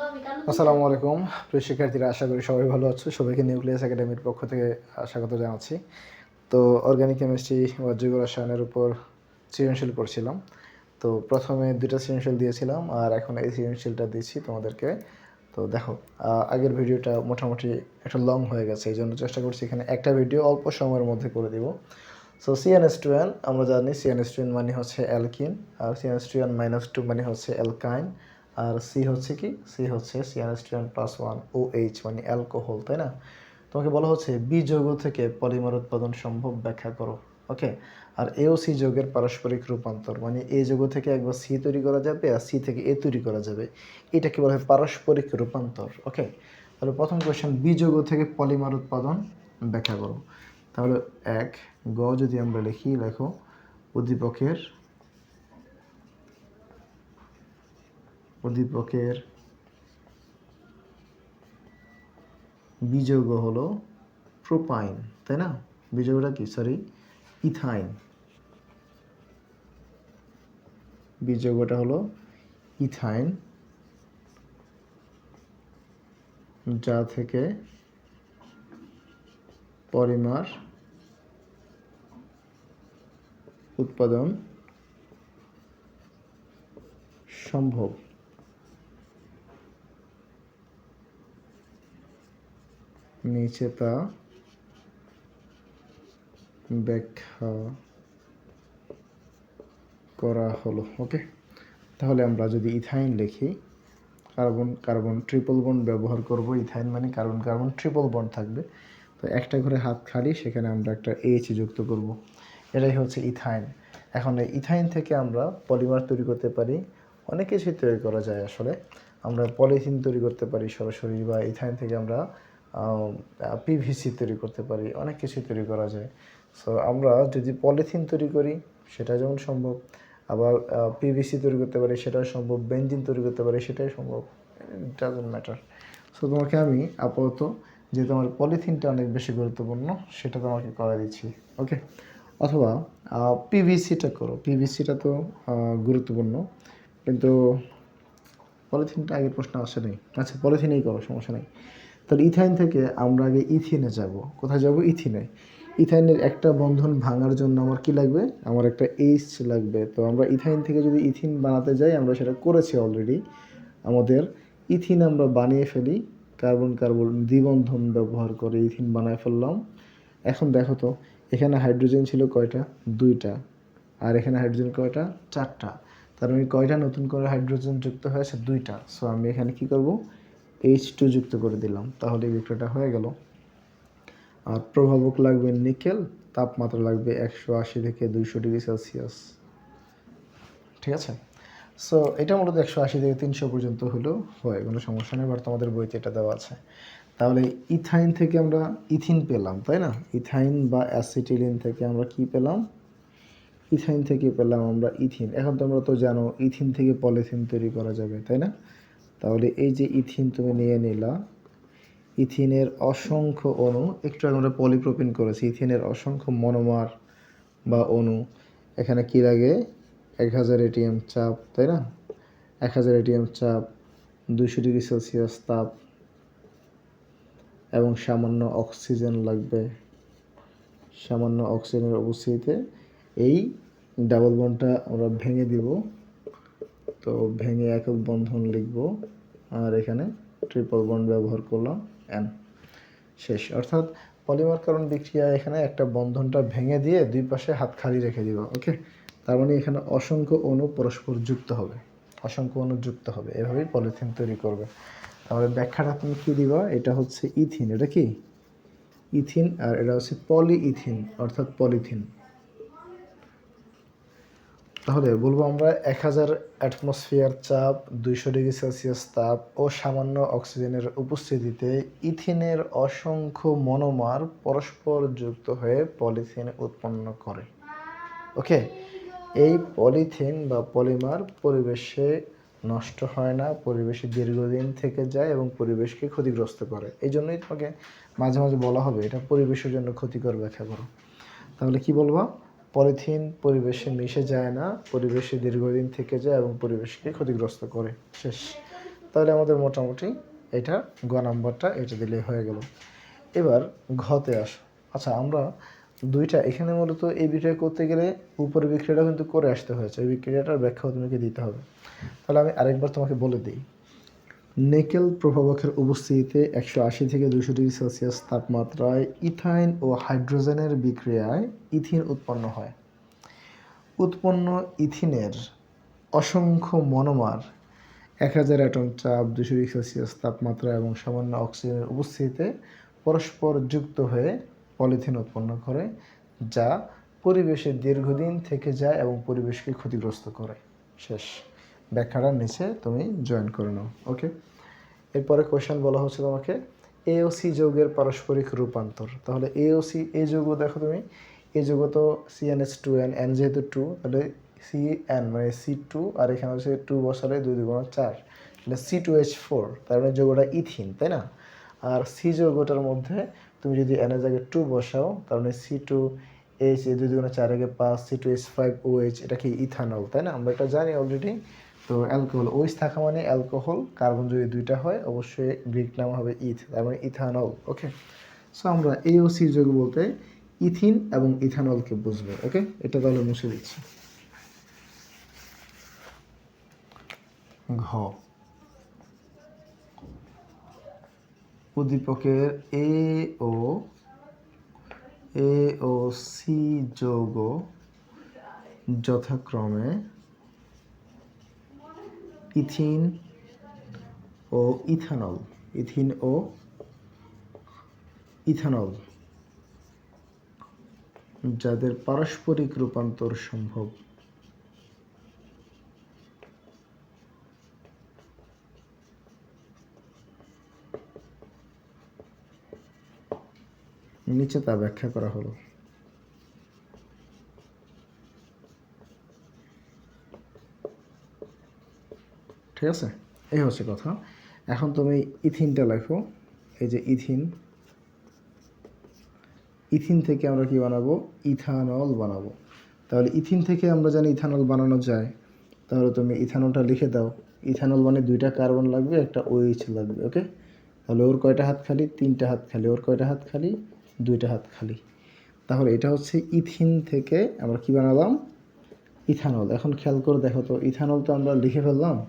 আসসালামু আলাইকুম। প্রিয় শিক্ষার্থীরা, আশা করি সবাই ভালো আছো। সবাইকে নিউক্লিয়াস একাডেমির পক্ষ থেকে স্বাগত জানাচ্ছি। তো অর্গানিক কেমিস্ট্রি বা জৈব রসায়নের উপর সৃজনশীল পড়ছিলাম। তো প্রথমে দুটো সৃজনশীল দিয়েছিলাম আর এখন এই সৃজনশীলটা দিচ্ছি তোমাদেরকে। তো দেখো আগের ভিডিওটা মোটামুটি একটা লং হয়ে গেছে, এই জন্য চেষ্টা করছি এখানে একটা ভিডিও অল্প সময়ের মধ্যে করে দিব। সো সিএনএস টুয়েন আমরা জানি সিএনএস টুয়েন মানে হচ্ছে অ্যালকিন, আর CNS two n minus two মানে হচ্ছে অ্যালকাইন। আর সি হচ্ছে কি? সি হচ্ছে CNS two n plus one O H মানে অ্যালকোহল তাই না? তোমাকে বলা হচ্ছে বি যৌগ থেকে পলিমার উৎপাদন সম্ভব, ব্যাখ্যা করো ওকে আর এও সি যৌগের পারস্পরিক রূপান্তর মানে এ যৌগ থেকে একবার সি তৈরি করা যাবে আর সি থেকে এ তৈরি করা যাবে। এটাকে বলা হয় পারস্পরিক রূপান্তর ওকে তাহলে প্রথম কোয়েশ্চেন বি যৌগ থেকে পলিমার উৎপাদন, ব্যাখ্যা করো। তাহলে এক, গ যদি আমরা লিখি, লেখো, উদ্দীপকের উদ্দীপকের বিযোগ হলো প্রোপাইন, তাই না? বিযোগটা কি? Sorry ethyne. বিযোগটা হলো ইথাইন, যা থেকে পলিমার উৎপাদন সম্ভব। নিচে তা ব্যাখ্যা করা হলো, ওকে? তাহলে আমরা যদি ইথাইন লিখি, কার্বন কার্বন ট্রিপল বন্ড ব্যবহার করব। ইথাইন মানে কার্বন কার্বন ট্রিপল বন্ড থাকবে। তো একটা ঘরে হাত খালি, সেখানে আমরা একটা এইচ যুক্ত করব। এটাই হচ্ছে ইথাইন। এখন এই ইথাইন থেকে আমরা পলিমার তৈরি করতে পারি। অনেক কিছুই তৈরি করা যায় আসলে। আমরা পলিথিন তৈরি করতে পারি সরাসরি বা ইথাইন থেকে আমরা পিভিসি তৈরি করতে পারি, অনেক কিছু তৈরি করা যায়। সো আমরা যদি পলিথিন তৈরি করি সেটা যেমন সম্ভব। আবার পিভিসি তৈরি করতে পারি, সেটাও সম্ভব। বেঞ্জিন তৈরি করতে পারি সেটাই সম্ভব। ডাজেন্ট ম্যাটার সো তোমাকে আমি আপাতত যে তোমার পলিথিনটা অনেক বেশি গুরুত্বপূর্ণ, সেটা তোমাকে করে দিচ্ছি ওকে অথবা পিভিসিটা করো। পিভিসিটা তো গুরুত্বপূর্ণ। কিন্তু, পলিথিনটা আগের প্রশ্ন আসে নেই আচ্ছা পলিথিনেই করো, সমস্যা নেই। তাহলে ইথাইন থেকে আমরা আগে ইথিনে যাব। কোথায় যাব? ইথিনে। ইথাইনের একটা বন্ধন ভাঙার জন্য আমার কি লাগবে? আমার একটা এইচ লাগবে। তো আমরা ইথাইন থেকে যদি ইথিন বানাতে যাই, আমরা সেটা করেছি অলরেডি আমাদের ইথিন আমরা বানিয়ে ফেলি। কার্বন কার্বন দ্বিবন্ধন ব্যবহার করে ইথিন বানায় ফেললাম। এখন দেখো তো, এখানে হাইড্রোজেন ছিল কয়টা? দুইটা। আর এখানে হাইড্রোজেন কয়টা? চারটা। তার মানে কয়টা নতুন করে হাইড্রোজেন যুক্ত হয়েছে? দুইটা। সো আমি এখানে কি করব? এইচ টু যুক্ত করে দিলাম, তাহলে বিক্রিয়াটা হয়ে গেল। আর প্রভাবক লাগবে নিকেল, তাপমাত্রা লাগবে একশো আশি থেকে দুইশো ডিগ্রি সেলসিয়াস। ঠিক আছে? সো এটা মূলত একশো আশি থেকে তিনশো পর্যন্ত হলেও হয়, কোনো সমস্যা নেই বাট তোমাদের বইতে এটা দেওয়া আছে। তাহলে ইথাইন থেকে আমরা ইথিন পেলাম, তাই না? ইথাইন বা অ্যাসিটিলিন থেকে আমরা কি পেলাম? ইথাইন থেকে পেলাম আমরা ইথিন। এখন তোমরা তো জানো, ইথিন থেকে পলিথিন তৈরি করা যাবে, তাই না? তাহলে এই যে ইথিন তুমি নিয়ে নিলা, ইথিনের অসংখ্য অণু, একটু আমরা পলিপ্রোপিন করেছি, ইথিনের অসংখ্য মনোমার বা অণু, এখানে কি লাগে? এক হাজার এটিএম চাপ, তাই না? এক হাজার এটিএম চাপ দুশো ডিগ্রি সেলসিয়াস তাপ, এবং সামান্য অক্সিজেন লাগবে। সামান্য অক্সিজেনের উপস্থিতিতে এই ডাবল বনটা আমরা ভেঙে দিব। তো ভেঙে একক বন্ধন লিখব আর এখানে ট্রিপল বন্ড ব্যবহার করলাম এন শেষ। অর্থাৎ পলিমার কারণ বিক্রিয়া এখানে একটা বন্ধনটা ভেঙে দিয়ে দুই পাশে হাত খালি রেখে দিবা ওকে তার মানে এখানে অসংখ্য অণু পরস্পর যুক্ত হবে। অসংখ্য অণু যুক্ত হবে। এভাবেই পলিথিন তৈরি করবে। তাহলে ব্যাখ্যাটা তুমি কী দিবা? এটা হচ্ছে ইথিন এটা কি? ইথিন আর এটা হচ্ছে পলি ইথিন অর্থাৎ পলিথিন তাহলে বলব আমরা এক হাজার অ্যাটমসফিয়ার চাপ, দুইশো ডিগ্রি সেলসিয়াস তাপ ও সামান্য অক্সিজেনের উপস্থিতিতে ইথিনের অসংখ্য মনোমার পরস্পর যুক্ত হয়ে পলিথিন উৎপন্ন করে। ওকে? এই পলিথিন বা পলিমার পরিবেশে নষ্ট হয় না, পরিবেশে দীর্ঘদিন থেকে যায় এবং পরিবেশকে ক্ষতিগ্রস্ত করে। এই জন্যই তোমাকে মাঝে মাঝে বলা হবে, এটা পরিবেশের জন্য ক্ষতিকর ব্যাখ্যা করো। তাহলে কি বলবা? পলিথিন পরিবেশে মিশে যায় না, পরিবেশে দীর্ঘদিন থেকে যায় এবং পরিবেশকে ক্ষতিগ্রস্ত করে। শেষ। তাহলে আমাদের মোটামুটি এটা গ নাম্বারটা এটা দিলে হয়ে গেল। এবার ঘতে আসো। আচ্ছা আমরা দুইটা, এখানে মূলত এই বিক্রিয়া করতে গেলে উপরে বিক্রিয়াটা কিন্তু করে আসতে হয়েছে। এই বিক্রিয়াটার ব্যাখ্যাও তোমাকে দিতে হবে। তাহলে আমি আরেকবার তোমাকে বলে দিই। নেকেল প্রভাবকের উপস্থিতিতে একশো আশি থেকে দুশো ডিগ্রি সেলসিয়াস তাপমাত্রায় ইথাইন ও হাইড্রোজেনের বিক্রিয়ায় ইথিন উৎপন্ন হয়। উৎপন্ন ইথিনের অসংখ্য মনোমার এক হাজার অ্যাটম চাপ দুশো ডিগ্রি সেলসিয়াস তাপমাত্রা এবং সামান্য অক্সিজেনের উপস্থিতিতে পরস্পর যুক্ত হয়ে পলিথিন উৎপন্ন করে, যা পরিবেশে দীর্ঘদিন থেকে যায় এবং পরিবেশকে ক্ষতিগ্রস্ত করে। শেষ। ব্যাখ্যাটার নিচে তুমি জয়েন করে নাও ওকে এরপরে কোয়েশ্চেন বলা হচ্ছে তোমাকে এওসি যৌগের পারস্পরিক রূপান্তর। তাহলে এওসি এ যৌগ দেখো তুমি এ যৌগ তো সিএনএস টু এন এন যেহেতু টু তাহলে সি এন মানে সি টু আর এখানে হচ্ছে টু বসালে দুই দুগুণ চার, তাহলে সি টু এইচ ফোর তার মানে যৌগটা ইথিন, তাই না? আর সি যৌগটার মধ্যে তুমি যদি এনের জায়গায় টু বসাও, তার মানে সি টু এইচ এই দুই দুগুণে চার আগে পাঁচ C two H five O H এটা কি ইথানল তাই না? আমরা এটা জানি অলরেডি তো অ্যালকোহল ওইচ থাকা মানে অ্যালকোহল, কার্বন যদি দুইটা হয়, অবশ্যই গ্রিক নাম হবে ইথ, তার মানে ইথানল, ওকে? সো আমরা এওসি যৌগ বলতে ইথিন এবং ইথানলকে বুঝব, ওকে? এটা তাহলে মুছে দিচ্ছি। ঘ। উদ্দীপকের এ ও এ ও সি যৌগ যথাক্রমে ইথিন ও ইথানল। ইথিন ও ইথানল। যাদের পারস্পরিক রূপান্তর সম্ভব। নিচে তা ব্যাখ্যা করা হলো। ঠিক আছে? এই হচ্ছে কথা। এখন তুমি ইথিনটা লেখো। এই যে ইথিন। ইথিন থেকে আমরা কি বানাবো? ইথানল বানাবো। তাহলে ইথিন থেকে আমরা জানি ইথানল বানানো যায়। তাহলে তুমি ইথানলটা লিখে দাও। ইথানল মানে দুইটা কার্বন লাগবে, একটা ওইচ লাগবে ওকে তাহলে ওর কয়টা হাত খালি? তিনটা হাত খালি। ওর কয়টা হাত খালি? দুইটা হাত খালি। তাহলে এটা হচ্ছে ইথিন থেকে আমরা কি বানালাম? ইথানল। এখন খেয়াল করে দেখো তো, ইথানল তো আমরা লিখে ফেললাম।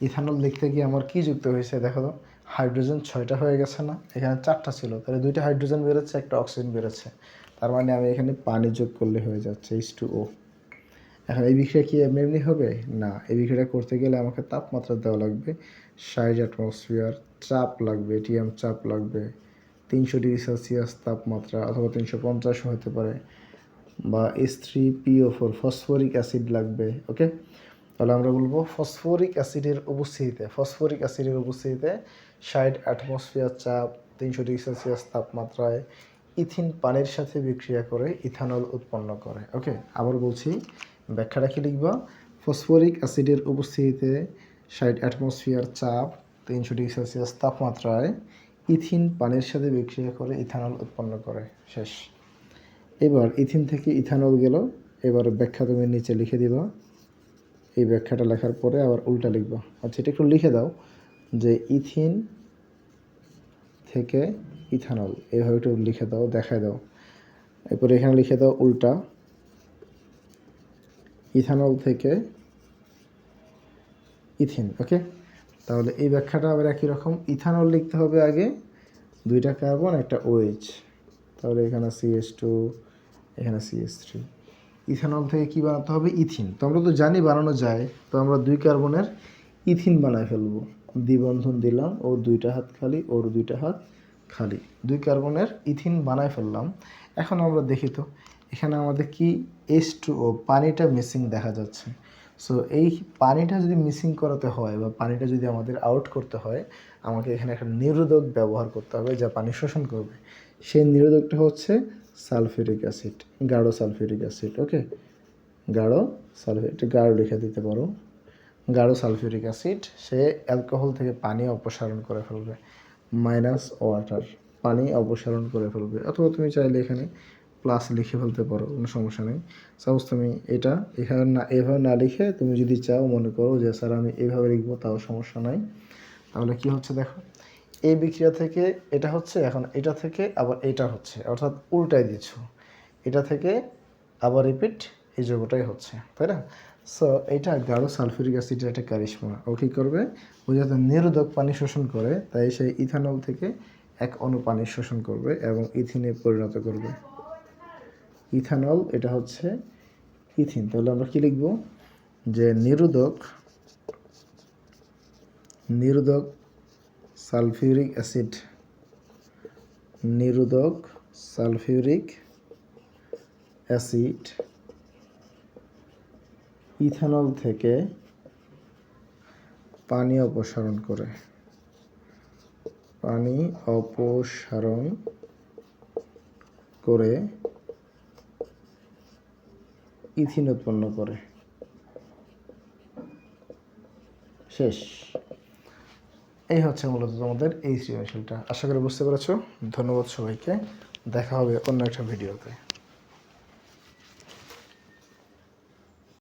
ইথানল লিখতে গিয়ে আমার কি যুক্ত হয়েছে দেখো তো। হাইড্রোজেন ছয়টা হয়ে গেছে না? এখানে চারটা ছিল। তাহলে দুইটা হাইড্রোজেন বেরোচ্ছে, একটা অক্সিজেন বেরোচ্ছে। তার মানে আমি এখানে পানি যোগ করলে হয়ে যাচ্ছে এইচ টু ও এখন এই বিক্রিয়া কি এমনি এমনি হবে? না, এই বিক্রিয়াটা করতে গেলে আমাকে তাপমাত্রা দেওয়া লাগবে। ষাট অ্যাটমসফিয়ার চাপ লাগবে এটিএম চাপ লাগবে। তিনশো ডিগ্রি সেলসিয়াস তাপমাত্রা অথবা তিনশো পঞ্চাশও হতে পারে। বা S three PO four phosphoric acid লাগবে ওকে তাহলে আমরা বলব ফসফরিক অ্যাসিডের উপস্থিতিতে, ফসফরিক অ্যাসিডের উপস্থিতিতে ষাট অ্যাটমসফিয়ার চাপ, তিনশো ডিগ্রি সেলসিয়াস তাপমাত্রায় ইথিন পানির সাথে বিক্রিয়া করে ইথানল উৎপন্ন করে। ওকে আবার বলছি, ব্যাখ্যাটা কি লিখবা? ফসফরিক অ্যাসিডের উপস্থিতিতে ষাট অ্যাটমসফিয়ার চাপ, তিনশো ডিগ্রি সেলসিয়াস তাপমাত্রায় ইথিন পানির সাথে বিক্রিয়া করে ইথানল উৎপন্ন করে। শেষ। এবার ইথিন থেকে ইথানল গেল, এবার ব্যাখ্যা তুমি নিচে লিখে দিবা। এই ব্যাখ্যাটা লেখার পরে আবার উল্টা লিখবা। আচ্ছা এটা একটু লিখে দাও যে ইথিন থেকে ইথানল এইভাবে একটু লিখে দাও, দেখায় দাও। এরপরে এখানে লিখে দাও উল্টা। ইথানল থেকে ইথিন, ওকে? তাহলে এই ব্যাখ্যাটা আবার একই রকম। ইথানল লিখতে হবে আগে দুইটা কার্বন, একটা ওএইচ তাহলে এখানে সিএস টু এখানে সিএস থ্রি ইথানল থেকে কি বানাতে হবে? ইথিন। তো আমরা তো জানি বানানো যায়, তো আমরা দুই কার্বনের ইথিন বানায় ফেলব। দ্বিবন্ধন দিলাম, ওর দুইটা হাত খালি, ওর দুইটা হাত খালি। দুই কার্বনের ইথিন বানায় ফেললাম। এখন আমরা দেখি তো, এখানে আমাদের কি এস টু ও পানিটা মিসিং দেখা যাচ্ছে। সো এই পানিটা যদি মিসিং করাতে হয় বা পানিটা যদি আমাদের আউট করতে হয়, আমাকে এখানে একটা নিরোধক ব্যবহার করতে হবে যা পানি শোষণ করবে। সেই নিরোধকটা হচ্ছে সালফিউরিক অ্যাসিড, গাঢ় সালফিউরিক অ্যাসিড, ওকে? গাঢ় সালফিউরিক গাঢ় লিখে দিতে পারো। গাঢ় সালফিউরিক অ্যাসিড, সে অ্যালকোহল থেকে পানি অপসারণ করে ফেলবে, মাইনাস ওয়াটার, পানি অপসারণ করে ফেলবে, অথবা তুমি চাইলে এখানে প্লাস লিখে ফেলতে পারো, কোনো সমস্যা নেই। সাপোজ তুমি এটা এখানে না, এভাবে না লিখে তুমি যদি চাও, মনে করো যে, স্যার, আমি এভাবে লিখব, তাও সমস্যা নাই। তাহলে কি হচ্ছে দেখো এই বিক্রিয়া থেকে এটা হচ্ছে, এখন এটা থেকে আবার এটা হচ্ছে, অর্থাৎ উল্টাই দিচ্ছ। এটা থেকে আবার রিপিট এই যোগটাই হচ্ছে, তাই না? সো এটা গাঢ় সালফিউরিক অ্যাসিডের একটা কারিশমা। ও কী করবে? ও যাতে নিরোধক পানি শোষণ করে, তাই সেই ইথানল থেকে এক অণু পানি শোষণ করবে এবং ইথিনে পরিণত করবে। ইথানল এটা হচ্ছে ইথিন তাহলে আমরা কী লিখব? যে নিরোধক নিরোধক সালফিউরিক অ্যাসিড। নিরোধক সালফিউরিক অ্যাসিড। ইথানল থেকে পানি অপসারণ করে। পানি অপসারণ করে ইথিন উৎপন্ন করে। শেষ। এই হচ্ছে মূলত তোমাদের এই সৃজনশীলটা। আশা করি বুঝতে পেরেছ। ধন্যবাদ সবাইকে। দেখা হবে অন্য একটা ভিডিওতে।